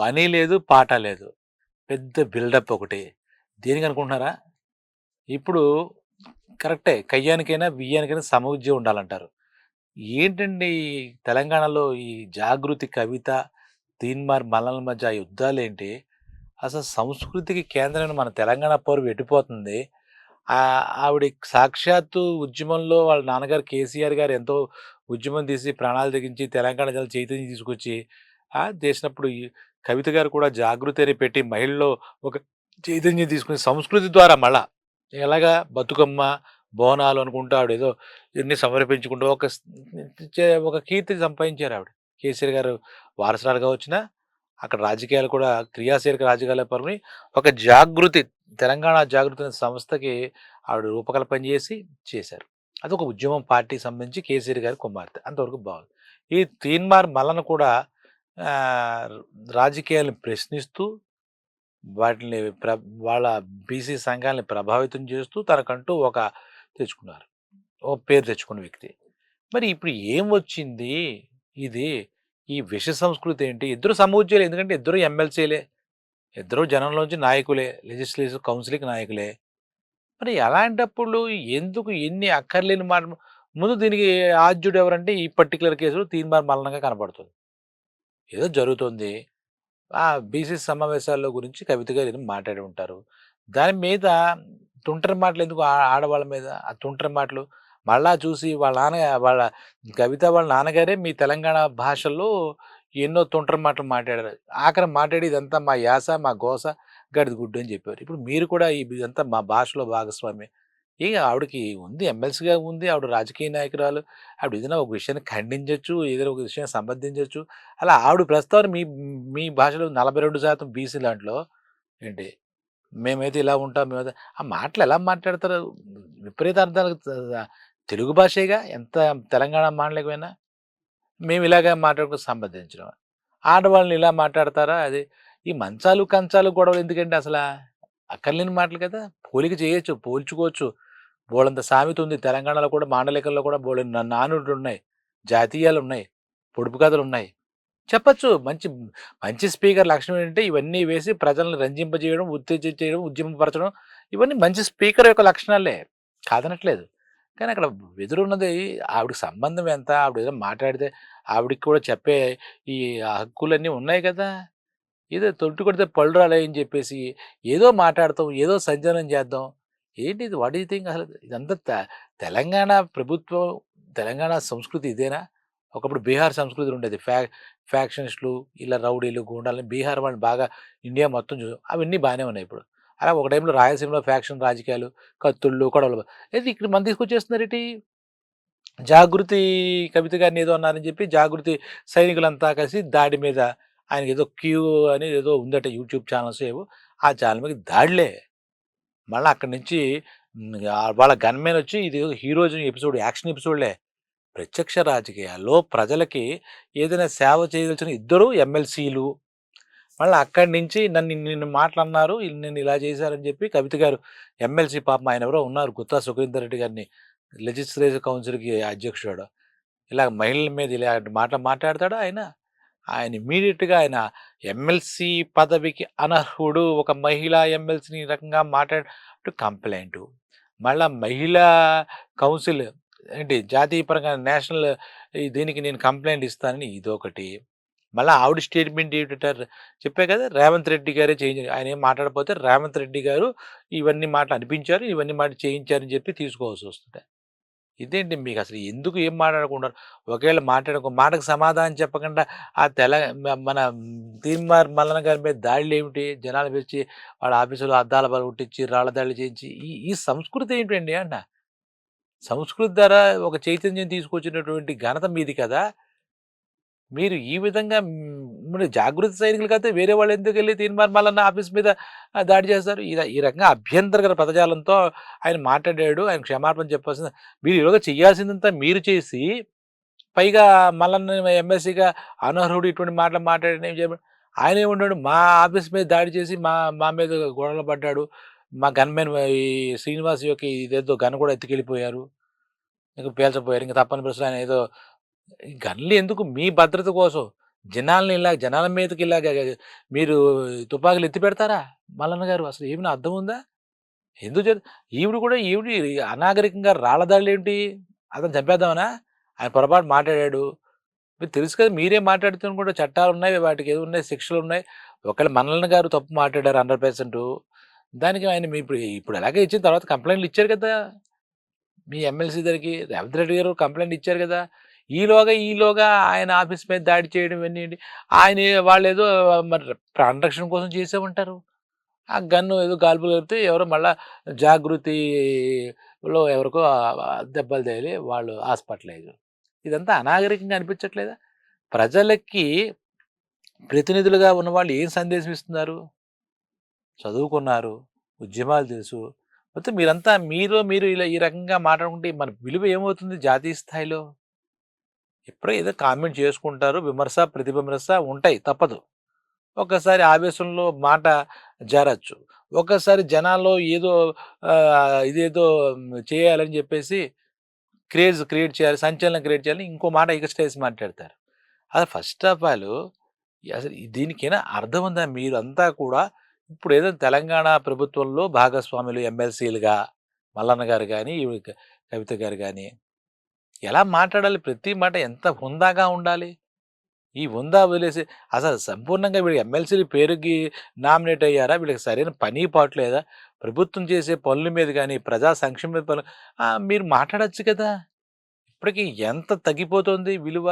పని లేదు పాట లేదు. పెద్ద బిల్డప్ ఒకటి. దేనికి అనుకుంటున్నారా? ఇప్పుడు కరెక్టే కయ్యానికైనా బియ్యానికైనా సమవుజ్యం ఉండాలంటారు. ఏంటండి ఈ తెలంగాణలో ఈ జాగృతి కవిత తీన్మార్ మల్లల మధ్య యుద్ధాలు ఏంటి అసలు సంస్కృతికి కేంద్రమైన మన తెలంగాణ పౌరు ఎట్టిపోతుంది ఆవిడ సాక్షాత్తు ఉద్యమంలో వాళ్ళ నాన్నగారు కేసీఆర్ గారు ఎంతో ఉద్యమం తీసి ప్రాణాలు తెగించి తెలంగాణ జల చైతన్యం తీసుకొచ్చి చేసినప్పుడు కవిత గారు కూడా జాగృతి పెట్టి మహిళలో ఒక చైతన్యం తీసుకుని సంస్కృతి ద్వారా మళ్ళా ఎలాగా బతుకమ్మ బోనాలు అనుకుంటూ ఆవిడ ఏదో ఇన్ని సమర్పించుకుంటూ ఒక చే- ఒక కీర్తి సంపాదించారు ఆవిడ. కేసీఆర్ గారు వారసురాలుగా వచ్చిన అక్కడ రాజకీయాలు కూడా క్రియాశీలక రాజకీయాల పరమని ఒక జాగృతి తెలంగాణ జాగృతి సంస్థకి ఆవిడ రూపకల్పన చేసి చేశారు. అదొక ఉద్యమం పార్టీకి సంబంధించి కేసీఆర్ గారి కుమార్తె. అంతవరకు బాగుంది. ఈ తీన్మార్ మల్లన కూడా రాజకీయాలను ప్రశ్నిస్తూ వాటిని ప్ర వాళ్ళ బీసీ సంఘాలని ప్రభావితం చేస్తూ తనకంటూ ఒక తెచ్చుకున్నారు. ఓ పేరు తెచ్చుకున్న వ్యక్తి. మరి ఇప్పుడు ఏం వచ్చింది? ఇది ఈ విష సంస్కృతి ఏంటి? ఇద్దరు సమూజ్యాలు ఎందుకంటే ఇద్దరు ఎమ్మెల్సీలే ఇద్దరు జనంలోంచి నాయకులే లెజిస్లేటివ్ కౌన్సిల్కి నాయకులే. మరి అలాంటప్పుడు ఎందుకు ఎన్ని అక్కర్లేని మాట ముందు దీనికి ఆద్యుడు ఎవరంటే ఈ పర్టికులర్ కేసులో తీన్మార్ మలనంగా కనపడుతుంది. ఏదో జరుగుతుంది. ఆ బీసీ సమావేశాల్లో గురించి కవిత గారు ఏదో మాట్లాడి ఉంటారు. దాని మీద తుంటరి మాటలు ఎందుకు ఆ- ఆడవాళ్ళ మీద? ఆ తుంటరి మాటలు మళ్ళా చూసి వాళ్ళ నాన్న వాళ్ళ కవిత వాళ్ళ నాన్నగారే మీ తెలంగాణ భాషలో ఎన్నో తుంటరి మాటలు మాట్లాడారు. ఆఖరి మాట్లాడి ఇదంతా మా యాస మా గోస గడిది గుడ్డు అని చెప్పారు ఇప్పుడు మీరు కూడా ఇదంతా మా భాషలో భాగస్వామి. ఇక ఆవిడకి ఉంది ఎమ్మెల్సీగా ఉంది. ఆవిడ రాజకీయ నాయకురాలు. ఆవిడ ఏదైనా ఒక విషయాన్ని ఖండించవచ్చు ఏదైనా ఒక విషయాన్ని సంబంధించవచ్చు అలా ఆవిడ ప్రస్తావన మీ మీ భాషలో నలభై రెండు శాతం బీసీ దాంట్లో. ఏంటి? మేమైతే ఇలా ఉంటాం మేమైతే ఆ మాటలు ఎలా మాట్లాడతారు? విపరీత అర్థాలకు తెలుగు భాషేగా? ఎంత తెలంగాణ మాండలికమైనా మేము ఇలాగే మాట్లాడుకు సంబంధించడం ఆడవాళ్ళని ఇలా మాట్లాడతారా? అది ఈ మంచాలు కంచాలు గొడవలు ఎందుకంటే అసలు? అక్కర్లేని మాటలు కదా? పోలిక చేయొచ్చు పోల్చుకోవచ్చు. బోళంత సామెత ఉంది. తెలంగాణలో కూడా మాండలికల్లో కూడా బోళ నానుడు ఉన్నాయి జాతీయాలు ఉన్నాయి పొడుపు కథలు ఉన్నాయి చెప్పచ్చు. మంచి మంచి స్పీకర్ లక్షణం ఏంటంటే ఇవన్నీ వేసి ప్రజలను రంజింపజేయడం ఉత్తేజం చేయడం ఉద్యమపరచడం ఇవన్నీ మంచి స్పీకర్ యొక్క లక్షణాలే. కాదనట్లేదు. కానీ అక్కడ ఎదురున్నది ఆవిడకి సంబంధం ఎంత? ఆవిడ ఏదో మాట్లాడితే ఆవిడకి కూడా చెప్పే ఈ హక్కులన్నీ ఉన్నాయి కదా. ఏదో తొట్టు కొడితే పళ్ళు రాలే అని చెప్పేసి ఏదో మాట్లాడతాం ఏదో సంచలనం చేద్దాం. ఏంటి ఇది వాట్ యూ థింక్ అసలు? ఇదంతా తె- తెలంగాణ ప్రభుత్వం తెలంగాణ సంస్కృతి ఇదేనా? ఒకప్పుడు బీహార్ సంస్కృతి ఉండేది. ఫ్యా ఫ్యాక్షన్స్లు ఇలా రౌడీలు గూండాలని బీహార్ వాళ్ళు బాగా ఇండియా మొత్తం చూ అవన్నీ బాగానే ఉన్నాయి ఇప్పుడు. అలా ఒక టైంలో రాయలసీమలో ఫ్యాక్షన్ రాజకీయాలు కత్తుళ్ళు కొడవలు అయితే ఇక్కడ మనం తీసుకొచ్చేస్తున్నారు ఏంటి? జాగృతి కవిత గారిని ఏదో అన్నారని చెప్పి జాగృతి సైనికులంతా కలిసి దాడి మీద ఆయనకి ఏదో క్యూ అని ఏదో ఉందట యూట్యూబ్ ఛానల్స్ ఏవో ఆ ఛానల్ మీద దాడిలే. మళ్ళీ అక్కడి నుంచి వాళ్ళ గన్మెన్ వచ్చి ఇది హీరోజన్ ఎపిసోడ్ యాక్షన్ ఎపిసోడ్లే. ప్రత్యక్ష రాజకీయాల్లో ప్రజలకి ఏదైనా సేవ చేయదలిచిన ఇద్దరు ఎమ్మెల్సీలు. మళ్ళీ అక్కడి నుంచి నన్ను నిన్ను మాట్లాడినారు నేను ఇలా చేశారని చెప్పి కవిత గారు ఎమ్మెల్సీ పాపం ఆయన ఎవరో ఉన్నారు గుత్తా సుఖేందర్ రెడ్డి గారిని లెజిస్లేటివ్ కౌన్సిల్కి అధ్యక్షుడు. ఇలా మహిళల మీద ఇలాంటి మాట మాట్లాడతాడు ఆయన? ఆయన ఇమీడియట్గా ఆయన ఎమ్మెల్సీ పదవికి అనర్హుడు. ఒక మహిళా ఎమ్మెల్సీని ఈ రకంగా మాట్లాడు కంప్లైంట్. మళ్ళా మహిళా కౌన్సిల్ ఏంటి? జాతీయ పరంగా నేషనల్ దీనికి నేను కంప్లైంట్ ఇస్తానని ఇదొకటి. మళ్ళీ ఆవిడ స్టేట్మెంట్ ఏమిటారు చెప్పే కదా రేవంత్ రెడ్డి గారే చేయించారు ఆయన ఏం మాట్లాడిపోతే రేవంత్ రెడ్డి గారు ఇవన్నీ మాటలు అనిపించారు ఇవన్నీ మాట చేయించారని చెప్పి తీసుకోవాల్సి వస్తుంది ఇదేంటి మీకు అసలు ఎందుకు ఏం మాట్లాడకుండా ఒకవేళ మాట్లాడక మాటకు సమాధానం చెప్పకుండా ఆ తెల మన తీర్మార్ మల్లన గారి మీద దాడులు ఏమిటి జనాలు పిలిచి వాళ్ళ ఆఫీసులో అద్దాల బలు కొట్టించి రాళ్ళ దాడులు చేయించి ఈ ఈ సంస్కృతి ఏంటండి అన్న? సంస్కృతి ద్వారా ఒక చైతన్యం తీసుకొచ్చినటువంటి ఘనత మీది కదా? మీరు ఈ విధంగా మ్, జాగృతి సైనికులు అయితే వేరే వాళ్ళు ఎందుకు వెళ్ళి తీర్మాన్ మల్లన్న ఆఫీస్ మీద దాడి చేస్తారు ఈ ఈ రకంగా అభ్యంతరకర పదజాలంతో ఆయన మాట్లాడాడు. ఆయన క్షమాపణ చెప్పాల్సింది. మీరు ఈరోజు చేయాల్సిందంతా మీరు చేసి పైగా మల్లన్న ఎమ్మెల్సీగా అనర్హుడు ఇటువంటి మాటలు మాట్లాడిన ఏం చేయబడి ఆయన ఏమన్నాడు మా ఆఫీస్ మీద దాడి చేసి మా మా మీద గొడవలు పడ్డాడు. మా గన్మెన్ ఈ శ్రీనివాస్ యొక్క ఇదేదో గన్ కూడా ఎత్తుకెళ్ళిపోయారు. ఇంకా పేల్చపోయారు ఇంకా తప్పని ప్రశ్న ఆయన ఏదో గన్లు ఎందుకు మీ భద్రత కోసం? జనాలని ఇలా జనాల మీదకి ఇలాగ మీరు తుపాకులు ఎత్తి పెడతారా? మల్లన్న గారు అసలు ఏమైనా అర్థం ఉందా? ఎందుకు జరు ఈవిడ కూడా ఈవిడ అనాగరికంగా రాళ్ళదాళ్ళు ఏంటి అతను చంపేద్దామనా? ఆయన పొరపాటు మాట్లాడాడు. మీరు తెలుసు కదా మీరే మాట్లాడుతున్న కూడా చట్టాలు ఉన్నాయి వాటికి ఏదో ఉన్నాయి శిక్షలు ఉన్నాయి. ఒకవేళ మనల్ని గారు తప్పు మాట్లాడారు హండ్రెడ్ పర్సెంట్. దానికి ఆయన మీ ఇప్పుడు ఇప్పుడు ఎలాగే ఇచ్చిన తర్వాత కంప్లైంట్లు ఇచ్చారు కదా? మీ ఎమ్మెల్సీ దగ్గరికి రేవంత్ రెడ్డి గారు కంప్లైంట్ ఇచ్చారు కదా? ఈలోగా ఈలోగా ఆయన ఆఫీస్ మీద దాడి చేయడం ఇవన్నీ ఆయన వాళ్ళు ఏదో మరి ప్రాణరక్షణ కోసం చేసే ఉంటారు ఆ గన్ను ఏదో గాల్పులు కలిపితే ఎవరో మళ్ళా జాగృతిలో ఎవరికో దెబ్బలు తగిలి వాళ్ళు హాస్పిటలైజ్ ఇదంతా అనాగరికంగా అనిపించట్లేదా? ప్రజలకి ప్రతినిధులుగా ఉన్న వాళ్ళు ఏం సందేశం ఇస్తున్నారు? చదువుకున్నారు ఉద్యమాలు తెలుసు. మొత్తం మీరంతా మీరు మీరు ఇలా ఈ రకంగా మాట్లాడుకుంటే మన విలువ ఏమవుతుంది జాతీయ స్థాయిలో? ఎప్పుడో ఏదో కామెంట్ చేసుకుంటారు విమర్శ ప్రతిబిమర్శ ఉంటాయి తప్పదు. ఒకసారి ఆవేశంలో మాట జారచ్చు. ఒకసారి జనాల్లో ఏదో ఇదేదో చేయాలని చెప్పేసి క్రేజ్ క్రియేట్ చేయాలి సంచలనం క్రియేట్ చేయాలి ఇంకో మాట ఎక్స్ట్రేస్ మాట్లాడతారు. అది ఫస్ట్ ఆఫ్ ఆల్ అసలు దీనికైనా అర్థం ఉందా? మీరు అంతా కూడా ఇప్పుడు ఏదో తెలంగాణ ప్రభుత్వంలో భాగస్వాములు ఎమ్మెల్సీలుగా మల్లన్న గారు కానీ కవిత గారు కానీ ఎలా మాట్లాడాలి? ప్రతి మాట ఎంత హుందాగా ఉండాలి? ఈ హుందా వదిలేసి అసలు సంపూర్ణంగా వీళ్ళకి ఎమ్మెల్సీలు పేరుకి నామినేట్ అయ్యారా? వీళ్ళకి సరైన పని పాటు లేదా? ప్రభుత్వం చేసే పనుల మీద కానీ ప్రజా సంక్షేమ మీద పనులు మీరు మాట్లాడచ్చు కదా! ఇప్పటికి ఎంత తగ్గిపోతుంది విలువ?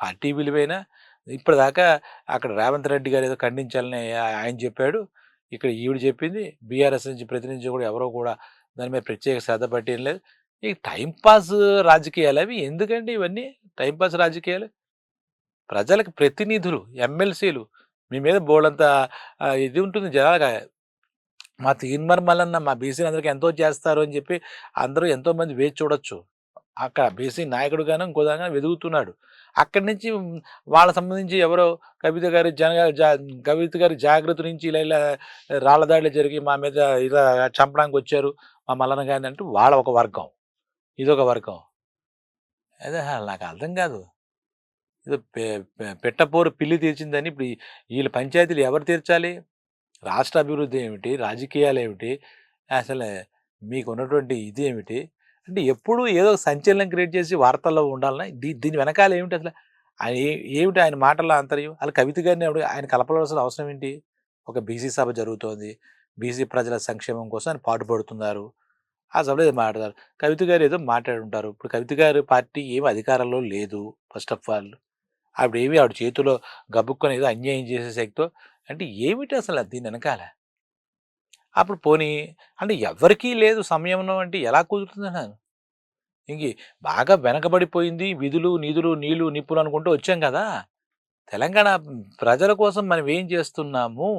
పార్టీ విలువైనా? ఇప్పటిదాకా అక్కడ రేవంత్ రెడ్డి గారు ఏదో ఖండించాలని ఆయన చెప్పాడు. ఇక్కడ ఈవిడ చెప్పింది. బీఆర్ఎస్ నుంచి ప్రతినిధి కూడా ఎవరో కూడా దాని మీద ప్రత్యేక శ్రద్ధ పట్టేం లేదు. ఈ టైంపాస్ రాజకీయాలు అవి ఎందుకండి ఇవన్నీ? టైంపాస్ రాజకీయాలు? ప్రజలకు ప్రతినిధులు ఎమ్మెల్సీలు మీ మీద బోల్డంత ఇది ఉంటుంది జనాలుగా మా తీన్మర్ మల్లన్న మా బీసీ అందరికీ ఎంతో చేస్తారు అని చెప్పి అందరూ ఎంతో మంది వేచి చూడొచ్చు. అక్కడ బీసీ నాయకుడు కానీ ఇంకో వెదుగుతున్నాడు. అక్కడి నుంచి వాళ్ళ సంబంధించి ఎవరో కవిత గారి జన జా- కవిత గారి జాగ్రత్త నుంచి ఇలా ఇలా రాళ్ళదాడులు జరిగి మా మీద ఇలా చంపడానికి వచ్చారు మా మల్లన్న గారిని అంటూ వాళ్ళ ఒక వర్గం. ఇదొక వర్గం. అదే నాకు అర్థం కాదు. ఏదో పె- పెట్టపోరు పిల్లి తీర్చిందని ఇప్పుడు వీళ్ళ పంచాయతీలు ఎవరు తీర్చాలి? రాష్ట్ర అభివృద్ధి ఏమిటి? రాజకీయాలు ఏమిటి? అసలు మీకు ఉన్నటువంటి ఇది ఏమిటి? అంటే ఎప్పుడు ఏదో సంచలనం క్రియేట్ చేసి వార్తల్లో ఉండాలని దీ దీని వెనకాల ఏమిటి అసలు? ఆయన ఏ- ఏమిటి ఆయన మాటల అంతర్యం అలా కవిత గారిని ఆయన కలపవలసిన అవసరం ఏంటి? ఒక బీసీ సభ జరుగుతోంది. బీసీ ప్రజల సంక్షేమం కోసం ఆయన పాటుపడుతున్నారు. ఆ సభలో ఏదో మాట్లాడతారు? కవిత గారు ఏదో మాట్లాడుంటారు. ఇప్పుడు కవిత గారు పార్టీ ఏమి అధికారంలో లేదు ఫస్ట్ ఆఫ్ ఆల్. ఆవిడ ఏమి ఆవిడ చేతిలో గబుక్కొని ఏదో అన్యాయం చేసే శక్తితో అంటే ఏమిటి అసలు దీని వెనకాల అప్పుడు పోనీ అంటే ఎవరికీ లేదు సమయంలో అంటే ఎలా కుదురుతుంది అన్నాను ఇంక బాగా వెనకబడిపోయింది విధులు నిధులు నీళ్ళు నిప్పులు అనుకుంటూ వచ్చాం కదా! తెలంగాణ ప్రజల కోసం మనం ఏం చేస్తున్నాము?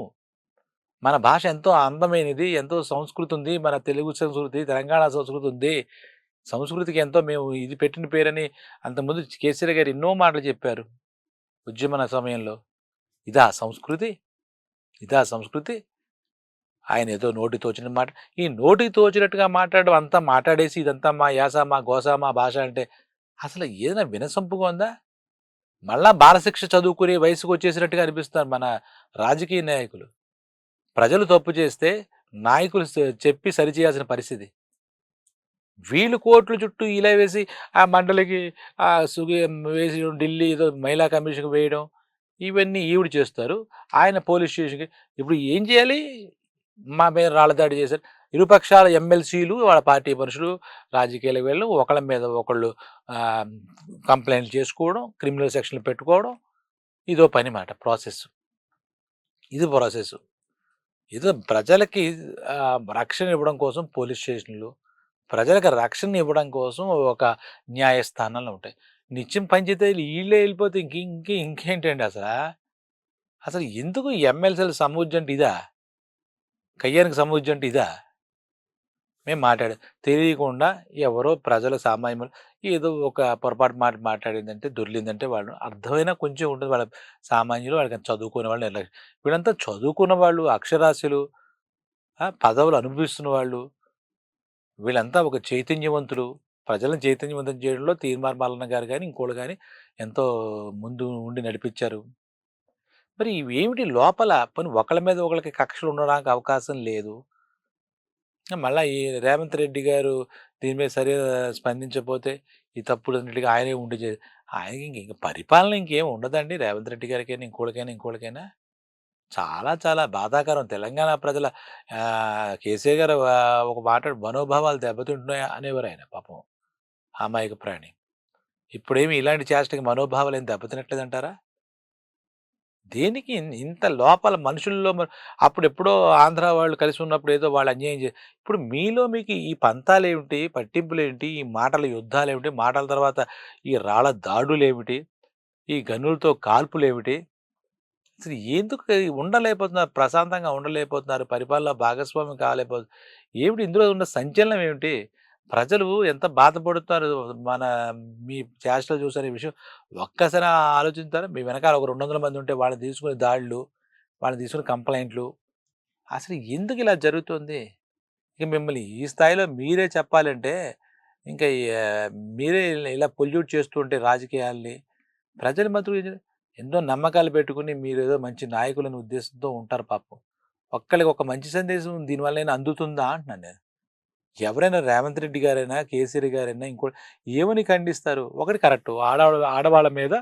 మన భాష ఎంతో అందమైనది ఎంతో సంస్కృతి ఉంది మన తెలుగు సంస్కృతి తెలంగాణ సంస్కృతి ఉంది. సంస్కృతికి ఎంతో మేము ఇది పెట్టిన పేరని అంతకుముందు కేసీఆర్ గారు ఎన్నో మాటలు చెప్పారు. ఉద్యమన సమయంలో. ఇదా సంస్కృతి? ఇదా సంస్కృతి? ఆయన ఏదో నోటి తోచిన మాట. ఈ నోటి తోచినట్టుగా మాట్లాడడం అంతా మాట్లాడేసి ఇదంతా మా యాస మా గోస మా భాష అంటే అసలు ఏదైనా వినసంపుగా ఉందా? మళ్ళా బాలశిక్ష చదువుకునే వయసుకు వచ్చేసినట్టుగా అనిపిస్తారు మన రాజకీయ నాయకులు. ప్రజలు తప్పు చేస్తే నాయకులు చెప్పి సరిచేయాల్సిన పరిస్థితి. వీళ్ళు కోట్లు చుట్టూ ఇలా వేసి ఆ మండలికి ఆ సుగి వేసి ఢిల్లీ ఏదో మహిళా కమిషన్కి వేయడం ఇవన్నీ ఈవిడ చేస్తారు. ఆయన పోలీస్ స్టేషన్కి ఇప్పుడు ఏం చేయాలి? మా మీద రాళ్ళ దాడి చేశారు. ఇరుపక్షాల ఎమ్మెల్సీలు వాళ్ళ పార్టీ మనుషులు రాజకీయాలకు వెళ్ళి ఒకళ్ళ మీద ఒకళ్ళు కంప్లైంట్ చేసుకోవడం క్రిమినల్ సెక్షన్లు పెట్టుకోవడం ఇదో పని మాట ప్రాసెస్. ఇది ప్రాసెస్. ఏదో ప్రజలకి రక్షణ ఇవ్వడం కోసం పోలీస్ స్టేషన్లు ప్రజలకు రక్షణ ఇవ్వడం కోసం ఒక న్యాయస్థానాలు ఉంటాయి. నిత్యం పంచాయతీలు వీళ్ళే వెళ్ళిపోతే ఇంక ఇంక ఇంకేంటండి అసలు? అసలు ఎందుకు ఎమ్మెల్సీల సమూజ్యం అంటే ఇదా? కయ్యానికి సమూజ్యం అంటే ఇదా? మేము మాట్లాడాం తెలియకుండా ఎవరో ప్రజల సామాన్యులు ఏదో ఒక పొరపాటు మాట మాట్లాడిందంటే దొర్లిందంటే వాళ్ళు అర్థమైనా కొంచెం ఉంటుంది. వాళ్ళ సామాన్యులు వాళ్ళకి చదువుకునే వాళ్ళు నిర్లక్ష్యం. వీళ్ళంతా చదువుకున్న వాళ్ళు అక్షరాస్యులు పదవులు అనుభవిస్తున్న వాళ్ళు వీళ్ళంతా ఒక చైతన్యవంతులు. ప్రజలను చైతన్యవంతం చేయడంలో తీర్మార్ మల్లన్న గారు కానీ ఇంకోళ్ళు కానీ ఎంతో ముందు ఉండి నడిపించారు. మరి ఇవేమిటి లోపల? పని ఒకళ్ళ మీద ఒకళ్ళకి కక్షలు ఉండడానికి అవకాశం లేదు. మళ్ళీ ఈ రేవంత్ రెడ్డి గారు దీని మీద సరిగా స్పందించకపోతే ఈ తప్పులన్నిటికి ఆయనే ఉండి చే ఆయనకి ఇంక ఇంక పరిపాలన ఇంకేం ఉండదండి రేవంత్ రెడ్డి గారికైనా, ఇంకోళ్ళకైనా, ఇంకోళ్ళకైనా. చాలా చాలా బాధాకరం. తెలంగాణ ప్రజల కేసీఆర్ గారు ఒక మాట మనోభావాలు దెబ్బతింటున్నాయి అనేవారాయన పాపం. అమాయక ప్రాణి. ఇప్పుడేమి ఇలాంటి చేష్టకి మనోభావాలు ఏం దెబ్బతినట్లేదంటారా? దేనికి ఇంత లోపల మనుషుల్లో అప్పుడు అప్పుడెప్పుడో ఆంధ్ర వాళ్ళు కలిసి ఉన్నప్పుడు ఏదో వాళ్ళు అన్యాయం చే ఇప్పుడు మీలో మీకు ఈ పంతాలు ఏమిటి పట్టింపులేంటి? ఈ మాటల యుద్ధాలు ఏమిటి మాటల తర్వాత ఈ రాళ్ళ దాడులు ఏమిటి ఈ గనులతో కాల్పులు ఏమిటి అసలు ఎందుకు ఉండలేకపోతున్నారు? ప్రశాంతంగా ఉండలేకపోతున్నారు. పరిపాలన భాగస్వామి కాలేకపోతున్నారు ఏమిటి ఇందులో ఉన్న సంచలనం ఏమిటి? ప్రజలు ఎంత బాధపడుతారు మన మీ చేష్టలు చూసారు ఈ విషయం ఒక్కసారి ఆలోచించారు మీ వెనకాల ఒక 200 మంది ఉంటే వాళ్ళని తీసుకునే దాడులు, వాళ్ళని తీసుకునే కంప్లైంట్లు అసలు ఎందుకు ఇలా జరుగుతుంది? ఇక మిమ్మల్ని ఈ స్థాయిలో మీరే చెప్పాలంటే ఇంకా మీరే ఇలా పొల్యూట్ చేస్తూ ఉంటే రాజకీయాల్ని ప్రజలు మాత్రం ఎంతో నమ్మకాలు పెట్టుకుని మీరు ఏదో మంచి నాయకులని ఉద్దేశంతో ఉంటారు పాపం. ఒక్కళ్ళకి ఒక మంచి సందేశం దీనివల్లైనా అందుతుందా అంటున్నాను నేను. ఎవరైనా రేవంత్ రెడ్డి గారైనా, కేసీఆర్ గారైనా ఇంకో ఏమని ఖండిస్తారు? ఒకటి కరెక్టు. ఆడవాళ్ళ ఆడవాళ్ళ మీద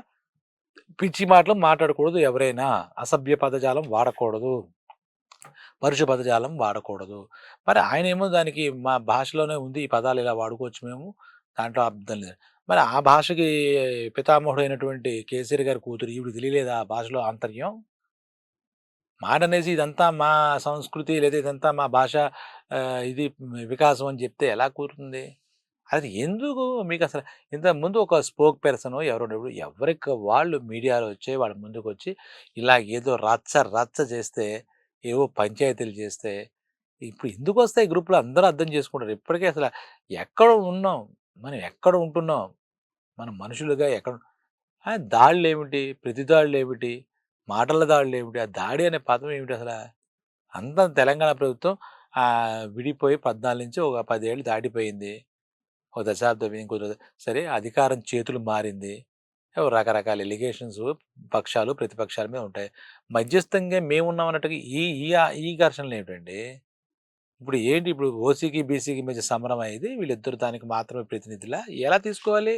పిచ్చి మాటలు మాట్లాడకూడదు ఎవరైనా. అసభ్య పదజాలం వాడకూడదు. పరుష పదజాలం వాడకూడదు. మరి ఆయనేమో దానికి మా భాషలోనే ఉంది. ఈ పదాలు ఇలా వాడుకోవచ్చు మేము. దాంట్లో అర్థం లేదు. మరి ఆ భాషకి పితామహుడైనటువంటి కేసీఆర్ గారి కూతురు ఈవిడకి తెలియలేదా ఆ భాషలో ఆంతర్యం? మాట అనేసి ఇదంతా మా సంస్కృతి లేదా ఇదంతా మా భాష ఇది వికాసం అని చెప్తే ఎలా కూరుతుంది అది ఎందుకు మీకు అసలు ఇంత ఇంతకుముందు ఒక స్పోక్ పర్సన్ ఎవరు ఎవరికి వాళ్ళు మీడియాలో వచ్చి వాళ్ళ ముందుకొచ్చి ఇలా ఏదో రచ్చ రచ్చ చేస్తే, ఏవో పంచాయతీలు చేస్తే, ఇప్పుడు ఎందుకు వస్తాయి గ్రూప్‌లో అందరూ అర్థం చేసుకుంటారు. ఇప్పటికే అసలు ఎక్కడ ఉన్నాం? మనం ఎక్కడ ఉంటున్నాం? మనం మనుషులుగా ఎక్కడ దాడులు ఏమిటి ప్రతి దాడులేమిటి? మాటల దాడులు ఏమిటి ఆ దాడి అనే పదం ఏమిటి అసలు అంత తెలంగాణ ప్రభుత్వం విడిపోయి 14 నుంచి ఒక పదేళ్ళు దాటిపోయింది. ఒక దశాబ్దం ఇంకో సరే అధికారం చేతులు మారింది. రకరకాల ఎలిగేషన్స్ పక్షాలు, ప్రతిపక్షాల మీద ఉంటాయి. మధ్యస్థంగా మేమున్నాం అన్నట్టుగా ఈ ఈ ఈ ఘర్షణలు ఘర్షణలేమిటండి? ఇప్పుడు ఏంటి ఇప్పుడు ఓసీకి, బీసీకి మధ్య సమరం అయ్యేది. వీళ్ళిద్దరు దానికి మాత్రమే ప్రతినిధులా? ఎలా తీసుకోవాలి?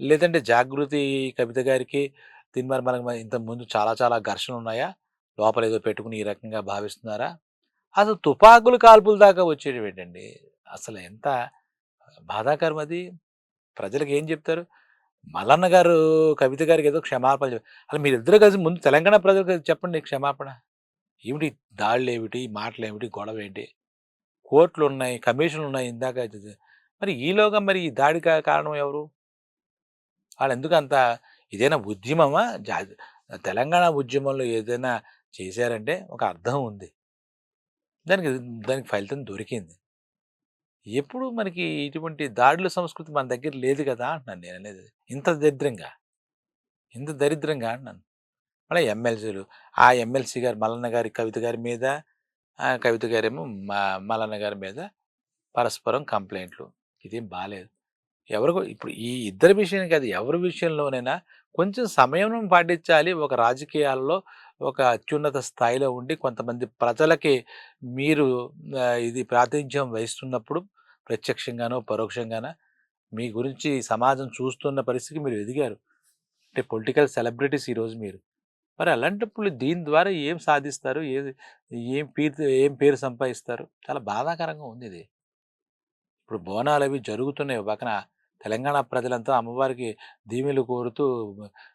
లేదంటే జాగృతి కవిత గారికి, దీనివల్ల మనకి ఇంత ముందు చాలా చాలా ఘర్షణలున్నాయా? లోపల ఏదో పెట్టుకుని ఈ రకంగా భావిస్తున్నారా? అసలు తుపాకులు కాల్పుల దాకా వచ్చేటివేంటండి? అసలు ఎంత బాధాకరం అది. ప్రజలకు ఏం చెప్తారు? మల్లన్న గారు, కవిత గారికి ఏదో క్షమాపణ అలా అసలు మీరిద్దరూ కలిసి ముందు తెలంగాణ ప్రజలకు చెప్పండి క్షమాపణ. ఏమిటి దాళ్ళు ఏమిటి మాటలు ఏమిటి గొడవ ఏంటి కోర్టులు ఉన్నాయి కమిషన్లు ఉన్నాయి ఇందాక మరి ఈలోగా మరి ఈ దాడికి కారణం ఎవరు? వాళ్ళెందుకంత ఇదేనా ఉద్యమమా? జా తెలంగాణ ఉద్యమంలో ఏదైనా చేశారంటే ఒక అర్థం ఉంది. దానికి దానికి ఫలితం దొరికింది. ఎప్పుడు మనకి ఇటువంటి దాడుల సంస్కృతి మన దగ్గర లేదు కదా! అంటున్నాను నేను అనేది ఇంత దరిద్రంగా. ఇంత దరిద్రంగా అంటున్నాను. మళ్ళీ ఎమ్మెల్సీలు. ఆ ఎమ్మెల్సీ గారు మల్లన్న గారి, కవిత గారి మీద కవిత గారేమో మా మల్లన్న గారి మీద పరస్పరం కంప్లైంట్లు ఇదేం బాగాలేదు ఎవరికో ఇప్పుడు ఈ ఇద్దరి విషయం కాదు. ఎవరి విషయంలోనైనా కొంచెం సంయమనం పాటించాలి. ఒక రాజకీయాల్లో ఒక అత్యున్నత స్థాయిలో ఉండి కొంతమంది ప్రజలకి మీరు ఇది ప్రాతినిధ్యం వహిస్తున్నప్పుడు ప్రత్యక్షంగానో, పరోక్షంగానో మీ గురించి సమాజం చూస్తున్న పరిస్థితికి మీరు ఎదిగారు. అంటే పొలిటికల్ సెలబ్రిటీస్ ఈరోజు మీరు. మరి అలాంటప్పుడు దీని ద్వారా ఏం సాధిస్తారు? ఏది ఏం పేరు ఏం పేరు సంపాదిస్తారు? చాలా బాధాకరంగా ఉంది ఇది ఇప్పుడు బోనాలు అవి జరుగుతున్నాయి. పక్కన తెలంగాణ ప్రజలంతా అమ్మవారికి దీవెలు కోరుతూ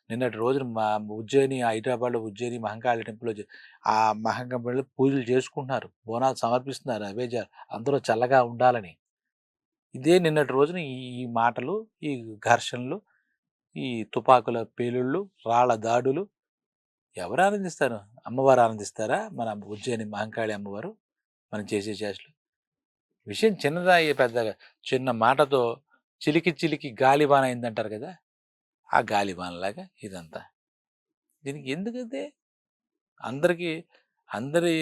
నిన్నటి రోజున మా ఉజ్జయిని, హైదరాబాద్‌లో ఉజ్జయిని మహంకాళి టెంపుల్‌లో ఆ మహంకాళి పూజలు చేసుకుంటున్నారు. బోనాలు సమర్పిస్తున్నారు. అవే అందరూ చల్లగా ఉండాలని. ఇదే నిన్నటి రోజున ఈ మాటలు, ఈ ఘర్షణలు, ఈ తుపాకుల పేలుళ్ళు, రాళ్ళ దాడులు ఎవరు ఆనందిస్తారు? అమ్మవారు ఆనందిస్తారా? మన ఉజ్జయిని మహంకాళి అమ్మవారు మనం చేసే చేష్టలు. విషయం చిన్నదా పెద్దగా చిన్న మాటతో చిలికి చిలికి గాలిబాన అయిందంటారు కదా! ఆ గాలిబానలాగా ఇదంతా. దీనికి ఎందుకంటే అందరికీ అందరి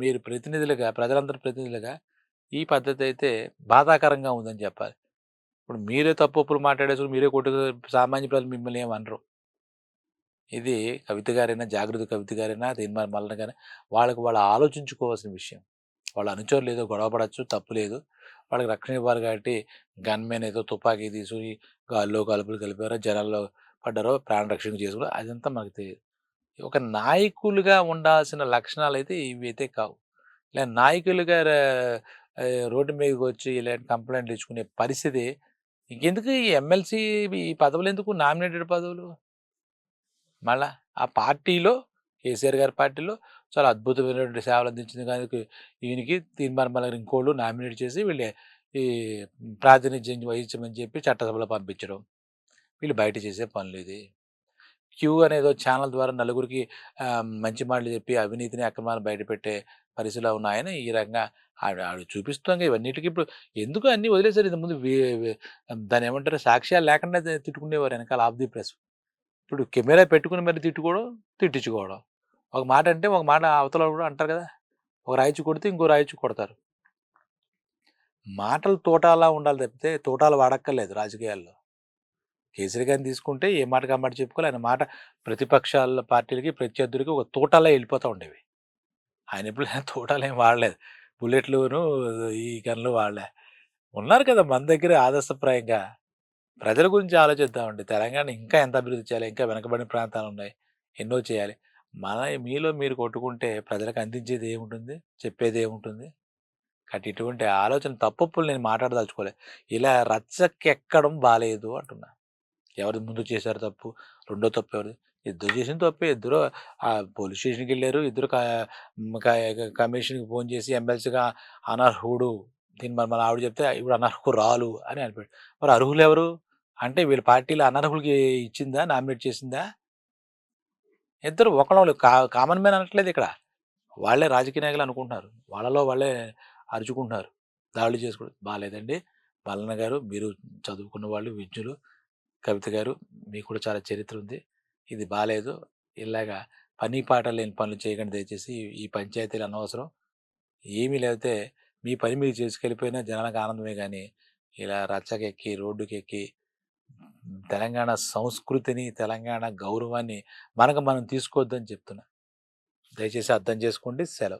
మీరు ప్రతినిధులుగా ప్రజలందరి ప్రతినిధులుగా ఈ పద్ధతి అయితే బాధాకరంగా ఉందని చెప్పాలి. ఇప్పుడు మీరే తప్పులు మాట్లాడేసుకుని మీరే కొట్టు సామాన్య ప్రజలు మిమ్మల్ని ఏమనరు ఇది కవిత గారైనా జాగృతి కవిత గారైనా తీర్మాన మల్లన గారైనా వాళ్ళకి వాళ్ళు ఆలోచించుకోవాల్సిన విషయం వాళ్ళ అనుచరులు ఏదో గొడవ పడచ్చు తప్పు లేదు వాళ్ళకి రక్షణ ఇవ్వాలి కాబట్టి గన్మెన్ ఏదో తుపాకీ తీసుకుని గాల్లో కలుపులు కలిపారో జనాల్లో పడ్డారో ప్రాణ రక్షణ చేసుకుని అదంతా మనకు తెలియదు ఒక నాయకులుగా ఉండాల్సిన లక్షణాలు అయితే ఇవి అయితే కావు. ఇలా నాయకులుగా రోడ్డు మీదకి వచ్చి ఇలాంటి కంప్లైంట్లు ఇచ్చుకునే పరిస్థితి ఇంకెందుకు ఈ ఎమ్మెల్సీ ఈ పదవులు ఎందుకు నామినేటెడ్ పదవులు? మళ్ళా ఆ పార్టీలో కేసీఆర్ గారి పార్టీలో. చాలా అద్భుతమైనటువంటి సేవలు అందించింది. కానీ ఈయనకి తీర్మానం మళ్ళీ ఇంకోళ్ళు నామినేట్ చేసి వీళ్ళే ఈ ప్రాతినిధ్యం వహించమని చెప్పి చట్టసభలో పంపించడం. వీళ్ళు బయట చేసే పనులు ఇది. క్యూ అనేదో ఛానల్ ద్వారా నలుగురికి మంచి మాటలు చెప్పి అవినీతిని అక్రమాలు బయటపెట్టే పరిస్థితిలో ఉన్నాయని ఈ రకంగా ఆవిడ ఆవిడ చూపిస్తాం ఇవన్నిటికీ ఇప్పుడు ఎందుకు అన్నీ వదిలేసారు ఇంత ముందు దాని దాన్ని ఏమంటారు? సాక్ష్యాలు లేకుండా తిట్టుకునేవారు వెనకాల ఆఫ్ ది ప్రెస్. ఇప్పుడు కెమెరా పెట్టుకుని మరి తిట్టుకోవడం తిట్టించుకోవడం. ఒక మాట అంటే ఒక మాట అవతల కూడా అంటారు కదా! ఒక రాయిచి కొడితే ఇంకో రాయిచి కొడతారు. మాటలు తోటాలా ఉండాలి తప్పితే తోటాలు వాడక్కర్లేదు రాజకీయాల్లో. కేసరి గారిని తీసుకుంటే ఏ మాట మాట చెప్పుకోవాలి? ఆయన మాట ప్రతిపక్షాల పార్టీలకి ప్రత్యర్థులకి ఒక తోటలా వెళ్ళిపోతూ ఉండేవి. ఆయన ఎప్పుడు తోటాలు ఏం వాడలేదు. బుల్లెట్లును ఈ గన్లు వాడలే. ఉన్నారు కదా మన దగ్గర ఆదర్శప్రాయంగా. ప్రజల గురించి ఆలోచిద్దామండి. తెలంగాణ ఇంకా ఎంత అభివృద్ధి చేయాలి? ఇంకా వెనకబడిన ప్రాంతాలు ఉన్నాయి. ఎన్నో చేయాలి. మన మీలో మీరు కొట్టుకుంటే ప్రజలకు అందించేది ఏముంటుంది? చెప్పేది ఏముంటుంది? కాబట్టి ఇటువంటి ఆలోచన తప్పప్పులు నేను మాట్లాడదలుచుకోలే. ఇలా రచ్చకెక్కడం బాగాలేదు అంటున్నా. ఎవరు ముందు చేశారు తప్పు? రెండో తప్పు ఎవరు ఇద్దరు చేసిన తప్పే. ఇద్దరు ఆ పోలీస్ స్టేషన్కి వెళ్ళారు. ఇద్దరు కమిషన్కి ఫోన్ చేసి ఎమ్మెల్సీగా అనర్హుడు. దీన్ని మరి మన ఆవిడ చెప్తే ఇప్పుడు అనర్హురాలు అని అనిపాడు మరి అర్హులు ఎవరు? అంటే వీళ్ళ పార్టీలో అనర్హులకి ఇచ్చిందా? నామినేట్ చేసిందా? ఇద్దరు ఒకళ్ళు కా కామన్ మ్యాన్ అనట్లేదు ఇక్కడ. వాళ్ళే రాజకీయ నాయకులు అనుకుంటున్నారు. వాళ్ళలో వాళ్ళే అరుచుకుంటున్నారు. దాడులు చేసుకోవడం బాగాలేదండి బాలన్న గారు మీరు చదువుకున్న వాళ్ళు విద్యులు కవిత గారు మీకు కూడా చాలా చరిత్ర ఉంది. ఇది బాగాలేదు ఇలాగా పని పాట లేని పనులు చేయకండి దయచేసి. ఈ పంచాయతీలు అనవసరం. ఏమీ లేకపోతే మీ పని మీరు చేసుకెళ్ళిపోయినా జనాలకు ఆనందమే కానీ ఇలా రచ్చకెక్కి రోడ్డుకి ఎక్కి తెలంగాణ సంస్కృతిని తెలంగాణ గౌరవాన్ని మనకు మనం తీసుకోవద్దని చెప్తున్నా. దయచేసి అర్థం చేసుకోండి. సెలవు.